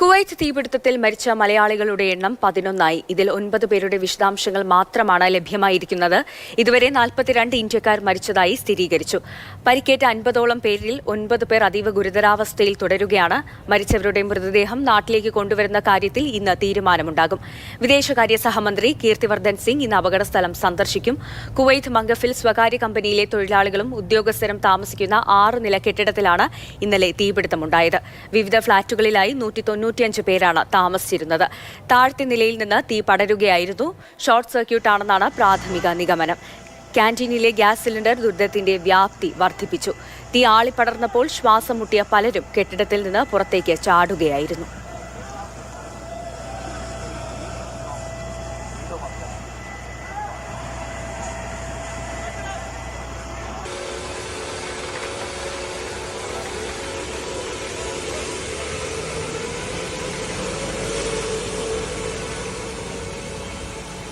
Kuwait തീപിടുത്തത്തിൽ മരിച്ച മലയാളികളുടെ എണ്ണം പതിനൊന്നായി. ഇതിൽ ഒൻപത് പേരുടെ വിശദാംശങ്ങൾ മാത്രമാണ് ലഭ്യമായിരിക്കുന്നത്. ഇതുവരെ നാൽപ്പത്തിരണ്ട് ഇന്ത്യക്കാർ മരിച്ചതായി സ്ഥിരീകരിച്ചു. പരിക്കേറ്റ അൻപതോളം പേരിൽ ഒൻപത് പേർ അതീവ ഗുരുതരാവസ്ഥയിൽ തുടരുകയാണ്. മരിച്ചവരുടെ മൃതദേഹം നാട്ടിലേക്ക് കൊണ്ടുവരുന്ന കാര്യത്തിൽ ഇന്ന് തീരുമാനമുണ്ടാകും. വിദേശകാര്യ സഹമന്ത്രി കീർത്തിവർദ്ധൻ സിംഗ് ഇന്ന് അപകടസ്ഥലം സന്ദർശിക്കും. കുവൈത്ത് മംഗഫിൽ സ്വകാര്യ കമ്പനിയിലെ തൊഴിലാളികളും ഉദ്യോഗസ്ഥരും താമസിക്കുന്ന ആറ് നില കെട്ടിടത്തിലാണ് ഇന്നലെ തീപിടുത്തമുണ്ടായത്. വിവിധ ഫ്ളാറ്റുകളിലായി നൂറ്റി തൊണ്ണൂറ്റിയഞ്ച് പേരാണ് താമസിച്ചിരുന്നത്. താഴ്ത്തി നിലയിൽ നിന്ന് തീ പടരുകയായിരുന്നു. ഷോർട്ട് സർക്യൂട്ട് ആണെന്നാണ് പ്രാഥമിക നിഗമനം. ക്യാന്റീനിലെ ഗ്യാസ് സിലിണ്ടർ ദുരിതത്തിന്റെ വ്യാപ്തി വർദ്ധിപ്പിച്ചു. തീ ആളിപ്പടർന്നപ്പോൾ ശ്വാസം മുട്ടിയ പലരും കെട്ടിടത്തിൽ നിന്ന് പുറത്തേക്ക് ചാടുകയായിരുന്നു.